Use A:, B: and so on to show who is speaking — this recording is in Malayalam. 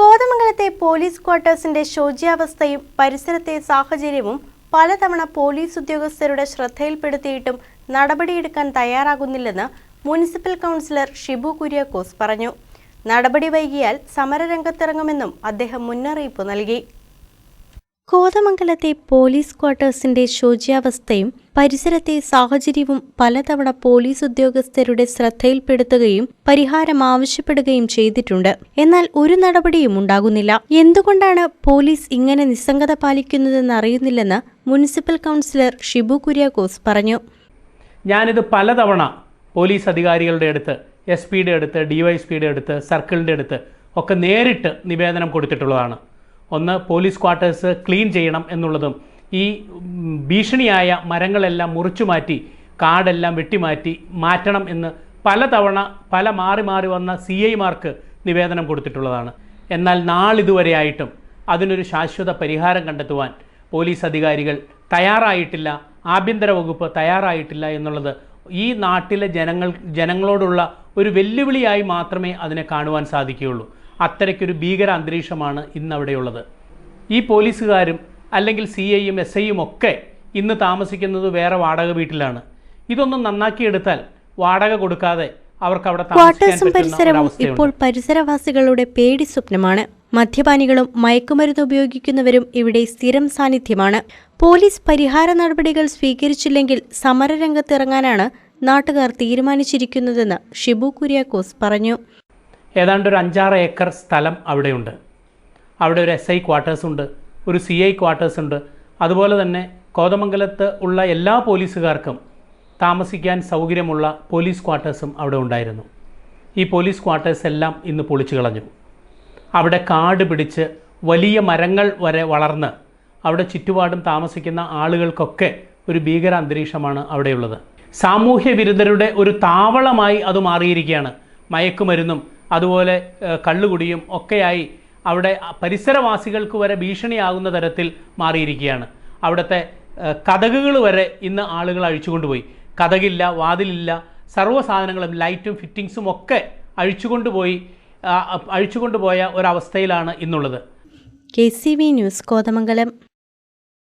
A: കോതമംഗലത്തെ പോലീസ് ക്വാർട്ടേഴ്സിന്റെ ശോച്യാവസ്ഥയും പരിസരത്തെ സാഹചര്യവും പലതവണ പോലീസ് ഉദ്യോഗസ്ഥരുടെ ശ്രദ്ധയിൽപ്പെടുത്തിയിട്ടും നടപടിയെടുക്കാൻ തയ്യാറാകുന്നില്ലെന്ന് മുനിസിപ്പൽ കൗൺസിലർ ഷിബു കുര്യാക്കോസ് പറഞ്ഞു. നടപടി വൈകിയാൽ സമരരംഗത്തിറങ്ങുമെന്നും അദ്ദേഹം മുന്നറിയിപ്പ് നൽകി. കോതമംഗലത്തെ പോലീസ് ക്വാർട്ടേഴ്സിന്റെ ശോച്യാവസ്ഥയും പരിസരത്തെ സാഹചര്യവും പലതവണ പോലീസ് ഉദ്യോഗസ്ഥരുടെ ശ്രദ്ധയിൽപ്പെടുത്തുകയും പരിഹാരം ആവശ്യപ്പെടുകയും ചെയ്തിട്ടുണ്ട്. എന്നാൽ ഒരു നടപടിയും ഉണ്ടാകുന്നില്ല. എന്തുകൊണ്ടാണ് പോലീസ് ഇങ്ങനെ നിസ്സംഗത പാലിക്കുന്നതെന്ന് അറിയുന്നില്ലെന്ന് മുനിസിപ്പൽ കൗൺസിലർ ഷിബു കുര്യാക്കോസ് പറഞ്ഞു.
B: ഞാനിത് പലതവണ പോലീസ് അധികാരികളുടെ അടുത്ത് എസ് പിയുടെ അടുത്ത് ഡിവൈഎസ്പിയുടെ അടുത്ത് സർക്കിളിന്റെ അടുത്ത് ഒക്കെ നേരിട്ട് നിവേദനം കൊടുത്തിട്ടുള്ളതാണ്. ഒന്ന് പോലീസ് ക്വാർട്ടേഴ്സ് ക്ലീൻ ചെയ്യണം എന്നുള്ളതും ഈ ഭീഷണിയായ മരങ്ങളെല്ലാം മുറിച്ചു മാറ്റി കാടെല്ലാം വെട്ടിമാറ്റി മാറ്റണം എന്ന് പലതവണ പല മാറി മാറി വന്ന സി ഐമാർക്ക് നിവേദനം കൊടുത്തിട്ടുള്ളതാണ്. എന്നാൽ നാളിതുവരെ ആയിട്ടും അതിനൊരു ശാശ്വത പരിഹാരം കണ്ടെത്തുവാൻ പോലീസ് അധികാരികൾ തയ്യാറായിട്ടില്ല ആഭ്യന്തര വകുപ്പ് തയ്യാറായിട്ടില്ല എന്നുള്ളത് ഈ നാട്ടിലെ ജനങ്ങൾ ജനങ്ങളോടുള്ള ഒരു വെല്ലുവിളിയായി മാത്രമേ അതിനെ കാണുവാൻ സാധിക്കുകയുള്ളൂ. അത്തരയ്ക്കൊരു ഭീകര അന്തരീക്ഷമാണ് ഇന്ന് അവിടെയുള്ളത് ഈ പോലീസുകാരും അല്ലെങ്കിൽ സി ഐയും എസ് ഐയും ഒക്കെ ഇന്ന് താമസിക്കുന്നത് വേറെ വാടക വീട്ടിലാണ്. ഇതൊന്നും നന്നാക്കിയെടുത്താൽ വാടക കൊടുക്കാതെ അവർക്ക് അവിടെ
A: ക്വാർട്ടേഴ്സും പരിസരവും ഇപ്പോൾ പരിസരവാസികളുടെ പേടി സ്വപ്നമാണ്. മദ്യപാനികളും മയക്കുമരുന്ന് ഉപയോഗിക്കുന്നവരും ഇവിടെ സ്ഥിരം സാന്നിധ്യമാണ്. പോലീസ് പരിഹാര നടപടികൾ സ്വീകരിച്ചില്ലെങ്കിൽ സമരരംഗത്തിറങ്ങാനാണ് നാട്ടുകാർ തീരുമാനിച്ചിരിക്കുന്നതെന്ന് ഷിബു കുര്യാക്കോസ് പറഞ്ഞു.
B: ഏതാണ്ട് ഒരു അഞ്ചാറ് ഏക്കർ സ്ഥലം അവിടെയുണ്ട്. അവിടെ ഒരു എസ് ഐ ക്വാർട്ടേഴ്സ് ഉണ്ട് ഒരു സി ഐ ക്വാർട്ടേഴ്സ് ഉണ്ട്. അതുപോലെ തന്നെ കോതമംഗലത്ത് ഉള്ള എല്ലാ പോലീസുകാർക്കും താമസിക്കാൻ സൗകര്യമുള്ള പോലീസ് ക്വാർട്ടേഴ്സും അവിടെ ഉണ്ടായിരുന്നു. ഈ പോലീസ് ക്വാർട്ടേഴ്സ് എല്ലാം ഇന്ന് പൊളിച്ചു കളഞ്ഞു. അവിടെ കാട് പിടിച്ച് വലിയ മരങ്ങൾ വരെ വളർന്ന് അവിടെ ചുറ്റുപാടും താമസിക്കുന്ന ആളുകൾക്കൊക്കെ ഒരു ഭീകര അന്തരീക്ഷമാണ് അവിടെയുള്ളത്. സാമൂഹ്യ വിരുദ്ധരുടെ ഒരു താവളമായി അത് മാറിയിരിക്കുകയാണ്. മയക്കുമരുന്നും അതുപോലെ കള്ളുകുടിയും ഒക്കെയായി അവിടെ പരിസരവാസികൾക്ക് വരെ ഭീഷണിയാകുന്ന തരത്തിൽ മാറിയിരിക്കുകയാണ്. അവിടുത്തെ കഥകുകൾ വരെ ഇന്ന് ആളുകൾ അഴിച്ചുകൊണ്ടുപോയി. കഥകില്ല വാതിലില്ല സർവ സാധനങ്ങളും ലൈറ്റും ഫിറ്റിങ്സും ഒക്കെ അഴിച്ചുകൊണ്ടുപോയി അഴിച്ചുകൊണ്ടുപോയ ഒരവസ്ഥയിലാണ് ഇന്നുള്ളത്.
A: K C V news Kothamangalam.